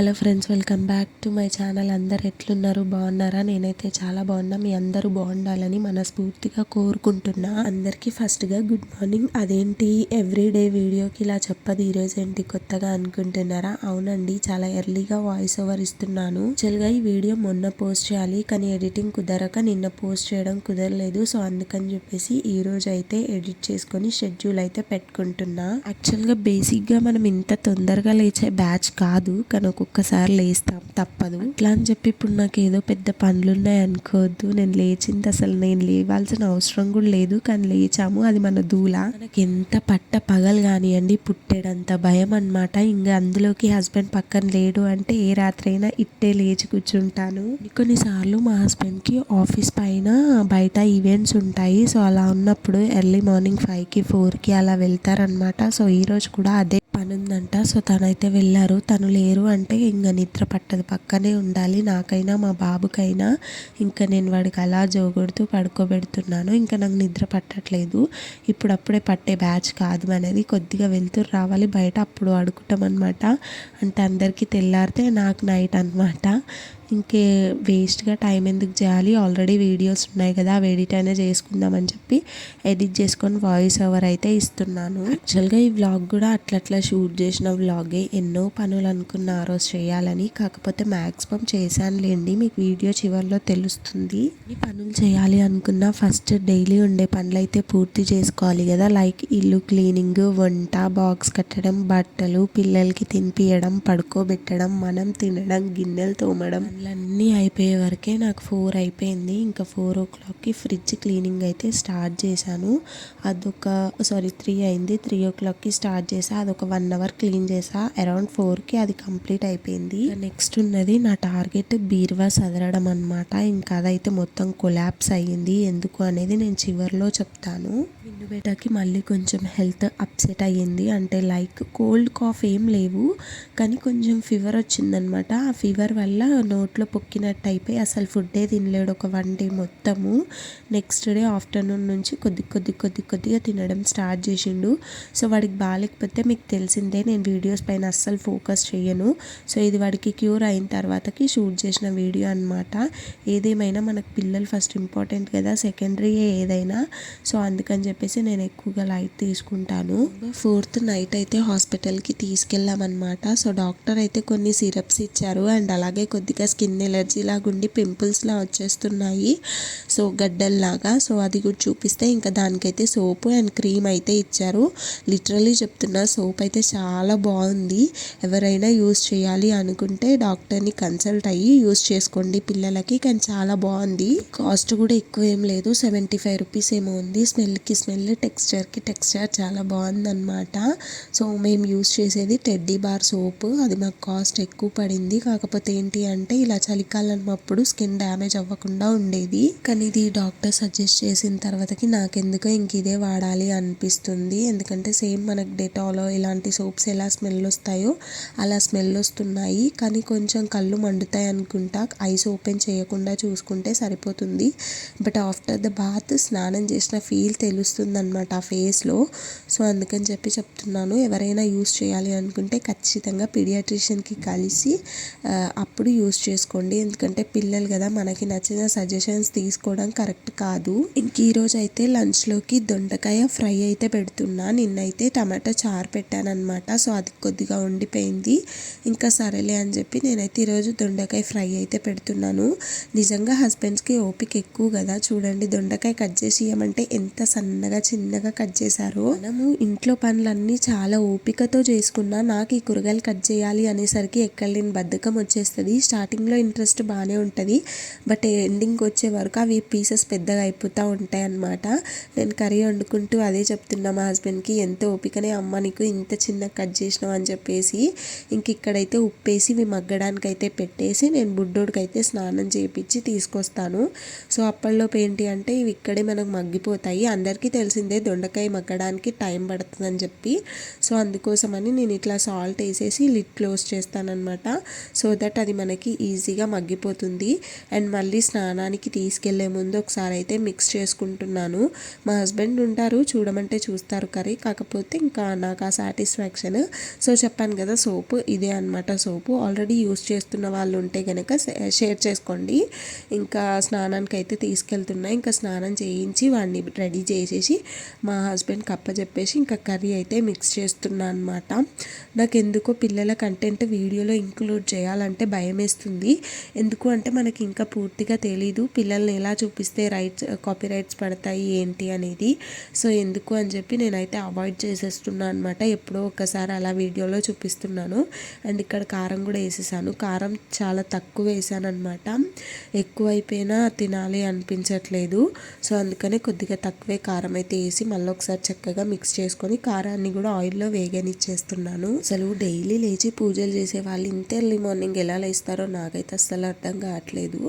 Hello friends welcome back to my channel. అందరు ఎట్లున్నారు? బాగున్నారా? నేనైతే చాలా బాగున్నా. మీ అందరూ బాగుండాలని మనస్ఫూర్తిగా కోరుకుంటున్నా. అందరికీ ఫస్ట్గా గుడ్ మార్నింగ్. అదేంటి? ఎవ్రీడే వీడియోకి ఇలా చెప్పదు ఈరోజు ఏంటి కొత్తగా అనుకుంటున్నారా? అవునండి చాలా ఎర్లీగా వాయిస్ ఓవర్ ఇస్తున్నాను. యాక్చువల్గా ఈ వీడియో మొన్న పోస్ట్ చేయాలి కానీ ఎడిటింగ్ కుదరక నిన్న పోస్ట్ చేయడం కుదరలేదు. సో అందుకని చెప్పేసి ఈ రోజు అయితే ఎడిట్ చేసుకొని షెడ్యూల్ అయితే పెట్టుకుంటున్నా. యాక్చువల్గా బేసిక్గా మనం ఇంత తొందరగా లేచే బ్యాచ్ కాదు కానీ ఒక్కసారి లేస్తాం తప్పదు. అట్లా అని చెప్పి ఇప్పుడు నాకు ఏదో పెద్ద పనులు ఉన్నాయి అనుకోవద్దు. నేను లేచింది అసలు నేను లేవాల్సిన అవసరం కూడా లేదు. కానీ లేచాము అది మన దూల. మనకి ఎంత పట్ట పగలు కానివ్వండి పుట్టేడంత భయం అనమాట ఇంకా అందులోకి హస్బెండ్ పక్కన లేడు అంటే ఏ రాత్రి అయినా ఇట్టే లేచి కూర్చుంటాను. కొన్నిసార్లు మా హస్బెండ్కి ఆఫీస్ పైన బయట ఈవెంట్స్ ఉంటాయి. సో అలా ఉన్నప్పుడు ఎర్లీ మార్నింగ్ ఫైవ్కి ఫోర్కి అలా వెళ్తారనమాట సో ఈరోజు కూడా అదే పని ఉందంట సో తనైతే వెళ్ళారు. తను లేరు అంటే ఇంకా నిద్ర పట్టదు. పక్కనే ఉండాలి. నాకైనా మా బాబుకైనా ఇంకా నేను వాడికి అలా జోగొడుతూ పడుకోబెడుతున్నాను. ఇంకా నాకు నిద్ర పట్టట్లేదు. ఇప్పుడప్పుడే పట్టే బ్యాచ్ కాదు అనేది కొద్దిగా వెళ్తూ రావాలి. బయట అప్పుడు అడుగుతాం అనమాట అంటే అందరికీ తెల్లారితే నాకు నైట్ అనమాట ఇంకే వేస్ట్గా టైం ఎందుకు చేయాలి? ఆల్రెడీ వీడియోస్ ఉన్నాయి కదా అవి ఎడిట్ అయినా చేసుకుందామని చెప్పి ఎడిట్ చేసుకొని వాయిస్ ఓవర్ అయితే ఇస్తున్నాను. యాక్చువల్గా ఈ వ్లాగ్ కూడా అట్లట్లా షూట్ చేసిన వ్లాగే ఎన్నో పనులు అనుకున్న ఆ రోజు చేయాలని కాకపోతే మ్యాక్సిమం చేశానులేండి. మీకు వీడియో చివరిలో తెలుస్తుంది. ఈ పనులు చేయాలి అనుకున్న ఫస్ట్ డైలీ ఉండే పనులు అయితే పూర్తి చేసుకోవాలి కదా. లైక్ ఇల్లు క్లీనింగ్ వంట బాక్స్ కట్టడం బట్టలు పిల్లలకి తినిపియడం పడుకోబెట్టడం మనం తినడం గిన్నెలు తోమడం పనులన్నీ అయిపోయే వరకే నాకు ఫోర్ అయిపోయింది. ఇంకా ఫోర్ ఓ క్లాక్కి ఫ్రిడ్జ్ క్లీనింగ్ అయితే స్టార్ట్ చేశాను. అదొక సారీ త్రీ అయింది. త్రీ ఓ క్లాక్కి స్టార్ట్ చేసా అదొక వన్ అవర్ క్లీన్ చేసా అరౌండ్ ఫోర్కి అది కంప్లీట్ అయిపోయింది. నెక్స్ట్ ఉన్నది నా టార్గెట్ బీరువా సదరడం అనమాట ఇంకా అదైతే మొత్తం కొలాప్స్ అయ్యింది. ఎందుకు అనేది నేను చివరిలో చెప్తాను. విన్ను మళ్ళీ కొంచెం హెల్త్ అప్సెట్ అయ్యింది. అంటే లైక్ కోల్డ్ కాఫ్ ఏం లేవు. కానీ కొంచెం ఫీవర్ వచ్చిందనమాట ఆ ఫీవర్ వల్ల నోట్లో పొక్కినట్టు అయిపోయి అసలు ఫుడ్డే తినలేడు. ఒక వన్ డే మొత్తము నెక్స్ట్ డే ఆఫ్టర్నూన్ నుంచి కొద్ది కొద్ది కొద్ది కొద్దిగా తినడం స్టార్ట్ చేసిండు. సో వాడికి బాగాలేకపోతే మీకు తెలిసిందే నేను వీడియోస్ పైన అస్సలు ఫోకస్ చేయను సో ఇది వాడికి క్యూర్ అయిన తర్వాతకి షూట్ చేసిన వీడియో అనమాట ఏదేమైనా మనకు పిల్లలు ఫస్ట్ ఇంపార్టెంట్ కదా సెకండరీ ఏదైనా. సో అందుకని చెప్పేసి నేను ఎక్కువగా లైట్ తీసుకుంటాను. ఫోర్త్ నైట్ అయితే హాస్పిటల్కి తీసుకెళ్ళామన్నమాట. సో డాక్టర్ అయితే కొన్ని సిరప్స్ ఇచ్చారు అండ్ అలాగే కొద్దిగా స్కిన్ ఎలర్జీ లాగా ఉండి పింపుల్స్లా వచ్చేస్తున్నాయి. సో గడ్డల్లాగా. సో అది కూడా చూపిస్తే ఇంకా దానికైతే సోపు అండ్ క్రీమ్ అయితే ఇచ్చారు. లిటరలీ చెప్తున్నా సోప్ అయితే చాలా బాగుంది. ఎవరైనా యూస్ చేయాలి అనుకుంటే డాక్టర్ని కన్సల్ట్ అయ్యి యూస్ చేసుకోండి పిల్లలకి. కానీ చాలా బాగుంది. కాస్ట్ కూడా ఎక్కువ ఏం లేదు. సెవెంటీ ఫైవ్ రూపీస్ ఏమో ఉంది. స్మెల్కి స్మెల్ టెక్స్చర్కి టెక్స్చర్ చాలా బాగుందన్నమాట. సో మేము యూస్ చేసేది టెడ్డీ బార్ సోప్. అది మాకు కాస్ట్ ఎక్కువ పడింది. కాకపోతే ఏంటి అంటే ఇలా చలికాలం అప్పుడు స్కిన్ డ్యామేజ్ అవ్వకుండా ఉండేది. కానీ ఇది డాక్టర్ సజెస్ట్ చేసిన తర్వాతకి నాకెందుకో ఇంక ఇదే వాడాలి అనిపిస్తుంది. ఎందుకంటే సేమ్ మనకు డెటాలో ఇలాంటి సోప్స్ ఎలా స్మెల్ వస్తాయో అలా స్మెల్ వస్తున్నాయి. కానీ కొంచెం కళ్ళు మండుతాయి అనుకుంటా. ఐస్ ఓపెన్ చేయకుండా చూసుకుంటే సరిపోతుంది. బట్ ఆఫ్టర్ ద బాత్ స్నానం చేసిన ఫీల్ తెలుస్తుంది అనమాట ఆ ఫేస్లో. సో అందుకని చెప్పి చెప్తున్నాను. ఎవరైనా యూస్ చేయాలి అనుకుంటే ఖచ్చితంగా పీడియాట్రిషియన్కి కలిసి అప్పుడు యూస్ చేసుకోండి. ఎందుకంటే పిల్లలు కదా మనకి నచ్చిన సజెషన్స్ తీసుకోవడం కరెక్ట్ కాదు. ఇంక ఈరోజు అయితే లంచ్లోకి దొండకాయ ఫ్రై అయితే పెడుతున్నా. నిన్నైతే టమాటా చారు పెట్టానమాట సో అది కొద్దిగా ఉండిపోయింది. ఇంకా సరేలే అని చెప్పి నేనైతే ఈరోజు దొండకాయ ఫ్రై అయితే పెడుతున్నాను. నిజంగా హస్బెండ్స్కి ఓపిక ఎక్కువ కదా. చూడండి దొండకాయ కట్ చేసి ఇవ్వమంటే ఎంత సన్నగా చిన్నగా కట్ చేశారో. మనము ఇంట్లో పనులన్నీ చాలా ఓపికతో చేసుకున్నా నాకు ఈ కూరగాయలు కట్ చేయాలి అనేసరికి ఎక్కడ లేని బద్ధకం వచ్చేస్తుంది. స్టార్టింగ్ స్టార్టింగ్లో ఇంట్రెస్ట్ బాగానే ఉంటుంది. బట్ ఎండింగ్కి వచ్చే వరకు అవి పీసెస్ పెద్దగా అయిపోతూ ఉంటాయి అన్నమాట. నేను కర్రీ వండుకుంటూ అదే చెప్తున్నా మా హస్బెండ్కి ఎంత ఓపికనే అమ్మ నీకు ఇంత చిన్న కట్ చేసినావు అని చెప్పేసి ఇంక ఇక్కడైతే ఉప్పేసి ఇవి మగ్గడానికి అయితే పెట్టేసి నేను బుడ్డోడికి అయితే స్నానం చేయించి తీసుకొస్తాను. సో అప్పటిలోపు ఏంటి అంటే ఇవి ఇక్కడే మనకు మగ్గిపోతాయి. అందరికీ తెలిసిందే దొండకాయ మగ్గడానికి టైం పడుతుందని చెప్పి. సో అందుకోసమని నేను ఇట్లా సాల్ట్ వేసేసి లిడ్ క్లోజ్ చేస్తానన్నమాట. సో దట్ అది మనకి ఈజీగా మగ్గిపోతుంది. అండ్ మళ్ళీ స్నానానికి తీసుకెళ్ళే ముందు ఒకసారి అయితే మిక్స్ చేసుకుంటున్నాను. మా హస్బెండ్ ఉంటారు చూడమంటే చూస్తారు కర్రీ. కాకపోతే ఇంకా నాకు ఆ సాటిస్ఫాక్షన్. సో చెప్పాను కదా సోపు ఇదే అనమాట సోపు. ఆల్రెడీ యూస్ చేస్తున్న వాళ్ళు ఉంటే కనుక షేర్ చేసుకోండి. ఇంకా స్నానానికి అయితే తీసుకెళ్తున్నా. ఇంకా స్నానం చేయించి వాడిని రెడీ చేసేసి మా హస్బెండ్ కప్ప చెప్పేసి ఇంకా కర్రీ అయితే మిక్స్ చేస్తున్నా అనమాట నాకు ఎందుకో పిల్లల కంటెంట్ వీడియోలో ఇంక్లూడ్ చేయాలంటే భయం వేస్తుంది ఎందుకు అంటే మనకి ఇంకా పూర్తిగా తెలీదు. పిల్లల్ని ఎలా చూపిస్తే రైట్స్ కాపీ రైట్స్ పడతాయి ఏంటి అనేది. సో ఎందుకు అని చెప్పి నేనైతే అవాయిడ్ చేసేస్తున్నాను అనమాట ఎప్పుడో ఒకసారి అలా వీడియోలో చూపిస్తున్నాను. అండ్ ఇక్కడ కారం కూడా వేసేసాను. కారం చాలా తక్కువ వేసాను అనమాట ఎక్కువ తినాలి అనిపించట్లేదు. సో అందుకనే కొద్దిగా తక్కువే కారం అయితే వేసి మళ్ళీ ఒకసారి చక్కగా మిక్స్ చేసుకొని కారాన్ని కూడా ఆయిల్లో వేగనిచ్చేస్తున్నాను. అసలు డైలీ లేచి పూజలు చేసే వాళ్ళు ఇంత ఎర్లీ మార్నింగ్ ఎలా లేస్తారో నాకైతే అస్సలు అర్థం కావట్లేదు.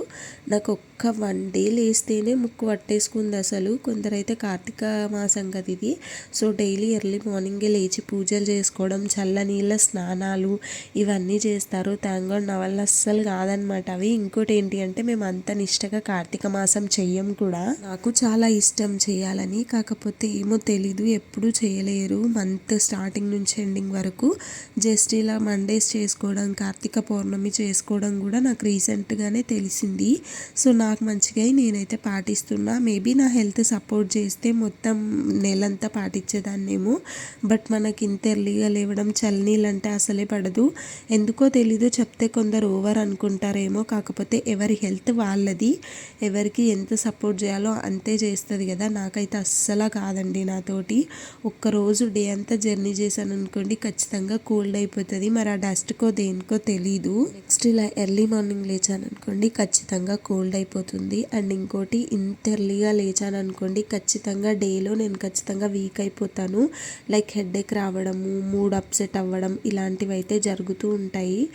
నాకు ఒక్క వన్ డే లేస్తేనే ముక్కు పట్టేసుకుంది అసలు. కొందరైతే కార్తీక మాసం కదా ఇది. సో డైలీ ఎర్లీ మార్నింగే లేచి పూజలు చేసుకోవడం చల్ల నీళ్ళ స్నానాలు ఇవన్నీ చేస్తారు. థ్యాంక్ నా వల్ల అస్సలు కాదనమాట అవి ఇంకోటి ఏంటి అంటే మేము అంత నిష్టగా కార్తీక మాసం చెయ్యం కూడా. నాకు చాలా ఇష్టం చేయాలని. కాకపోతే ఏమో తెలీదు ఎప్పుడు చేయలేరు. మంత్ స్టార్టింగ్ నుంచి ఎండింగ్ వరకు జస్ట్ ఇలా మండేస్ చేసుకోవడం కార్తీక పౌర్ణమి చేసుకోవడం కూడా కూడా నాకు రీసెంట్గానే తెలిసింది. సో నాకు మంచిగా నేనైతే పాటిస్తున్నా. మేబీ నా హెల్త్ సపోర్ట్ చేస్తే మొత్తం నెలంతా పాటించేదాన్నేమో. బట్ మనకి ఇంత ఎర్లీగా లేవడం చల్లనీళ్ళు అసలే పడదు. ఎందుకో తెలీదు చెప్తే కొందరు ఓవర్ అనుకుంటారేమో. కాకపోతే ఎవరి హెల్త్ వాళ్ళది. ఎవరికి ఎంత సపోర్ట్ చేయాలో అంతే చేస్తుంది కదా. నాకైతే అస్సలు కాదండి నాతోటి. ఒక్కరోజు డే అంతా జర్నీ చేశాను అనుకోండి ఖచ్చితంగా కోల్డ్ అయిపోతుంది. మరి ఆ డస్ట్కో దేనికో తెలీదు. నెక్స్ట్ ఇలా ఎర్లీ మార్నింగ్ లేచాను అనుకోండి ఖచ్చితంగా కోల్డ్ అయిపోతుంది. అండ్ ఇంకోటి ఇంత ఎర్లీగా లేచాను అనుకోండి ఖచ్చితంగా డేలో నేను ఖచ్చితంగా వీక్ అయిపోతాను. లైక్ హెడేక్ రావడము మూడ్ అప్సెట్ అవ్వడం ఇలాంటివి అయితే జరుగుతూ ఉంటాయి.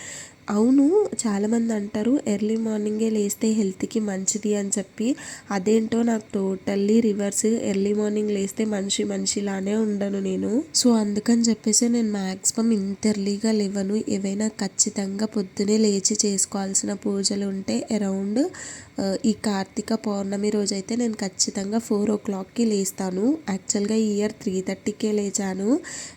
అవును చాలామంది అంటారు ఎర్లీ మార్నింగే లేస్తే హెల్త్కి మంచిది అని చెప్పి. అదేంటో నాకు టోటల్లీ రివర్స్. ఎర్లీ మార్నింగ్ లేస్తే మనిషి మనిషిలానే ఉండను నేను. సో అందుకని చెప్పేసి నేను మ్యాక్సిమం ఇంత ఎర్లీగా లేవను. ఏవైనా ఖచ్చితంగా పొద్దునే లేచి చేసుకోవాల్సిన పూజలు ఉంటే అరౌండ్ ఈ కార్తీక పౌర్ణమి రోజైతే నేను ఖచ్చితంగా ఫోర్ ఓ క్లాక్కి లేస్తాను. యాక్చువల్గా ఈ ఇయర్ త్రీ థర్టీకే లేచాను.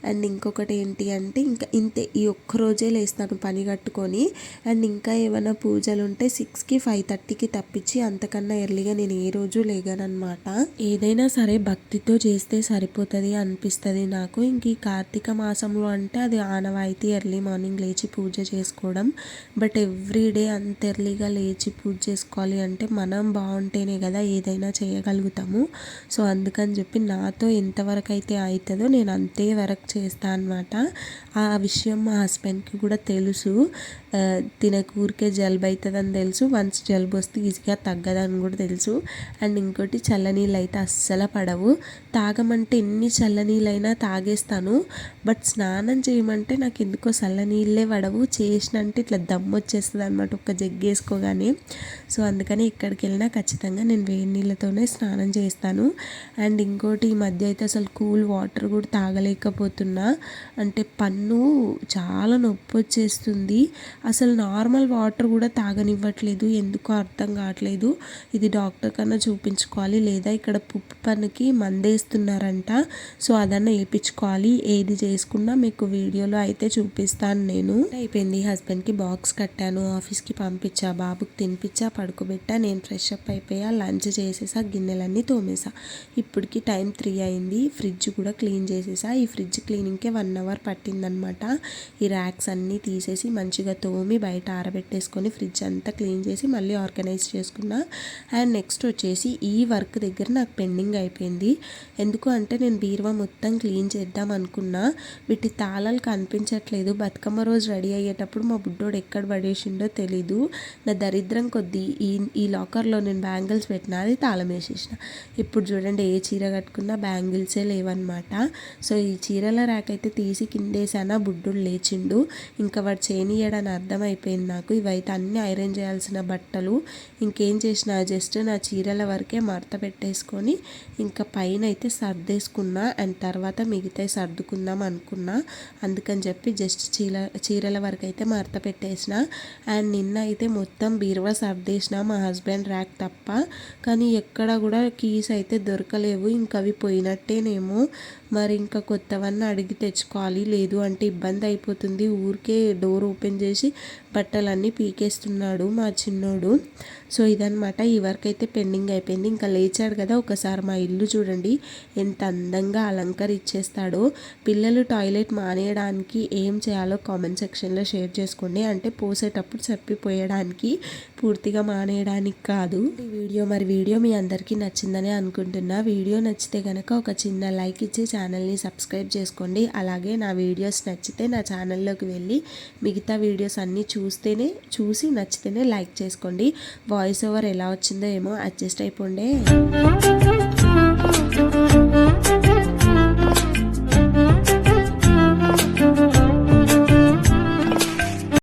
అండ్ ఇంకొకటి ఏంటి అంటే ఇంకా ఇంతే ఈ ఒక్క రోజే లేస్తాను పని కట్టుకొని. అండ్ ఇంకా ఏమైనా పూజలు ఉంటే సిక్స్కి ఫైవ్ థర్టీకి తప్పించి అంతకన్నా ఎర్లీగా నేను ఏ రోజు లేగానమాట ఏదైనా సరే భక్తితో చేస్తే సరిపోతుంది అనిపిస్తుంది నాకు. ఇంక ఈ కార్తీక మాసంలో అంటే అది ఆనవాయితీ ఎర్లీ మార్నింగ్ లేచి పూజ చేసుకోవడం. బట్ ఎవ్రీ డే అంత ఎర్లీగా లేచి పూజ చేసుకోవాలి అంటే మనం బాగుంటేనే కదా ఏదైనా చేయగలుగుతాము. సో అందుకని చెప్పి నాతో ఎంతవరకు అయితే అవుతుందో నేను అంతే వరకు చేస్తాను అనమాట ఆ విషయం మా హస్బెండ్కి కూడా తెలుసు. తినకు ఊరికే జలుబు అవుతుందని తెలుసు. వన్స్ జలుబు వస్తే ఈజీగా తగ్గదని కూడా తెలుసు. అండ్ ఇంకోటి చల్లనీళ్ళు అయితే అస్సలు పడవు. తాగమంటే ఎన్ని చల్లనీళ్ళైనా తాగేస్తాను. బట్ స్నానం చేయమంటే నాకు ఎందుకో చల్లనీళ్ళే పడవు. చేసినంటే ఇట్లా దమ్ము వచ్చేస్తుంది అనమాట ఒక్క జగ్గేసుకోగానే సో అందుకని ఎక్కడికి వెళ్ళినా ఖచ్చితంగా నేను వేడి నీళ్ళతోనే స్నానం చేస్తాను. అండ్ ఇంకోటి ఈ మధ్య అయితే అసలు కూల్ వాటర్ కూడా తాగలేకపోతున్నా. అంటే పన్ను చాలా నొప్పి వచ్చేస్తుంది అసలు నార్మల్ వాటర్ కూడా తాగనివ్వట్లేదు. ఎందుకో అర్థం కావట్లేదు. ఇది డాక్టర్ కన్నా చూపించుకోవాలి. లేదా ఇక్కడ పుప్పు పన్నుకి చేస్తున్నారంట. సో అదన్నా వేయించుకోవాలి ఏది చేసుకున్నా మీకు వీడియోలో అయితే చూపిస్తాను నేను. అయిపోయింది. హస్బెండ్కి బాక్స్ కట్టాను. ఆఫీస్కి పంపించా. బాబుకి తినిపించా పడుకోబెట్టా. నేను ఫ్రెష్ అప్ అయిపోయా. లంచ్ చేసేసా. గిన్నెలన్నీ తోమేసా. ఇప్పటికి టైం త్రీ అయింది. ఫ్రిడ్జ్ కూడా క్లీన్ చేసేసా. ఈ ఫ్రిడ్జ్ క్లీనింగ్కే వన్ అవర్ పట్టిందనమాట ఈ ర్యాక్స్ అన్నీ తీసేసి మంచిగా తోమి బయట ఆరబెట్టేసుకొని ఫ్రిడ్జ్ అంతా క్లీన్ చేసి మళ్ళీ ఆర్గనైజ్ చేసుకున్నా. అండ్ నెక్స్ట్ వచ్చేసి ఈ వర్క్ దగ్గర నాకు పెండింగ్ అయిపోయింది. ఎందుకు అంటే నేను బీరువా మొత్తం క్లీన్ చేద్దాం అనుకున్నా. వీటి తాళాలు కనిపించట్లేదు. బతుకమ్మ రోజు రెడీ అయ్యేటప్పుడు మా బుడ్డోడు ఎక్కడ పడేసిండో తెలీదు. నా దరిద్రం కొద్దీ ఈ ఈ లాకర్లో నేను బ్యాంగిల్స్ పెట్టిన అది తాళం వేసేసిన. ఇప్పుడు చూడండి ఏ చీర కట్టుకున్నా బ్యాంగిల్సే లేవన్నమాట. సో ఈ చీరల ర్యాక్ అయితే తీసి కిందేసానా బుడ్డోడు లేచిండు. ఇంకా వాడు చేయనియడని అర్థమైపోయింది నాకు. ఇవైతే అన్నీ ఐరన్ చేయాల్సిన బట్టలు. ఇంకేం చేసిన జస్ట్ నా చీరల వరకే మడత పెట్టేసుకొని ఇంకా పైన అయితే సర్దేసుకున్నా అండ్ తర్వాత మిగతా సర్దుకుందాం అనుకున్నా అందుకని చెప్పి జస్ట్ చీర చీరల వరకు అయితే మడత పెట్టేసిన. అండ్ నిన్న అయితే మొత్తం బీరువా సర్దేసిన మా హస్బెండ్ ర్యాక్ తప్ప. కానీ ఎక్కడ కూడా కీస్ అయితే దొరకలేవు. ఇంకా అవి పోయినట్టేనేమో. మరి ఇంకా కొత్తవన్నీ అడిగి తెచ్చుకోవాలి. లేదు అంటే ఇబ్బంది అయిపోతుంది. ఊరికే డోర్ ఓపెన్ చేసి బట్టలన్నీ పీకేస్తున్నాడు మా చిన్నోడు. సో ఇదనమాట ఈ వర్క్ అయితే పెండింగ్ అయిపోయింది. ఇంకా లేచాడు కదా. ఒకసారి మా ఇల్లు చూడండి. ఎంత అందంగా అలంకరించేస్తాడో పిల్లలు టాయిలెట్ మానేయడానికి ఏం చేయాలో కామెంట్ సెక్షన్లో షేర్ చేసుకోండి. అంటే పోసేటప్పుడు చెప్పిపోయడానికి పూర్తిగా మానేయడానికి కాదు. ఈ వీడియో మరి వీడియో మీ అందరికీ నచ్చిందని అనుకుంటున్నా. వీడియో నచ్చితే కనుక ఒక చిన్న లైక్ ఇచ్చి ఛానల్ని సబ్స్క్రైబ్ చేసుకోండి. అలాగే నా వీడియోస్ నచ్చితే నా ఛానల్లోకి వెళ్ళి మిగతా వీడియోస్ అన్నీ చూస్తేనే చూసి నచ్చితేనే లైక్ చేసుకోండి. వాయిస్ ఓవర్ ఎలా వచ్చిందో ఏమో అడ్జస్ట్ అయిపోండే. 嗯。